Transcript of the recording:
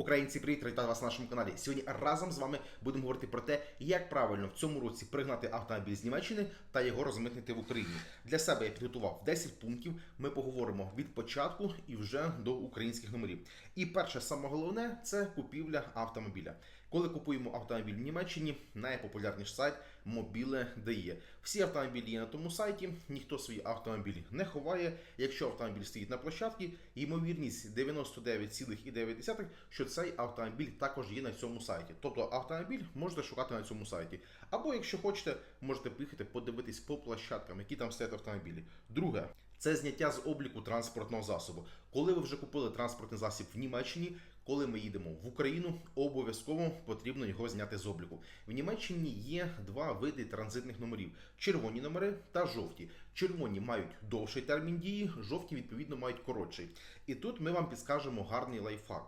Українці, привіт, вітаю вас на нашому каналі. Сьогодні разом з вами будемо говорити про те, як правильно в цьому році пригнати автомобіль з Німеччини та його розмитнити в Україні. Для себе я підготував 10 пунктів. Ми поговоримо від початку і вже до українських номерів. І перше, саме головне, це купівля автомобіля. Коли купуємо автомобіль в Німеччині, найпопулярніший сайт Mobile.de. Всі автомобілі є на тому сайті, ніхто свої автомобілі не ховає. Якщо автомобіль стоїть на площадці, ймовірність 99,9%, що цей автомобіль також є на цьому сайті. Тобто автомобіль можете шукати на цьому сайті. Або, якщо хочете, можете поїхати подивитись по площадкам, які там стоять автомобілі. Друге. Це зняття з обліку транспортного засобу. Коли ви вже купили транспортний засіб в Німеччині, коли ми їдемо в Україну, обов'язково потрібно його зняти з обліку. В Німеччині є два види транзитних номерів: червоні номери та жовті. Червоні мають довший термін дії, жовті відповідно мають коротший. І тут ми вам підскажемо гарний лайфхак.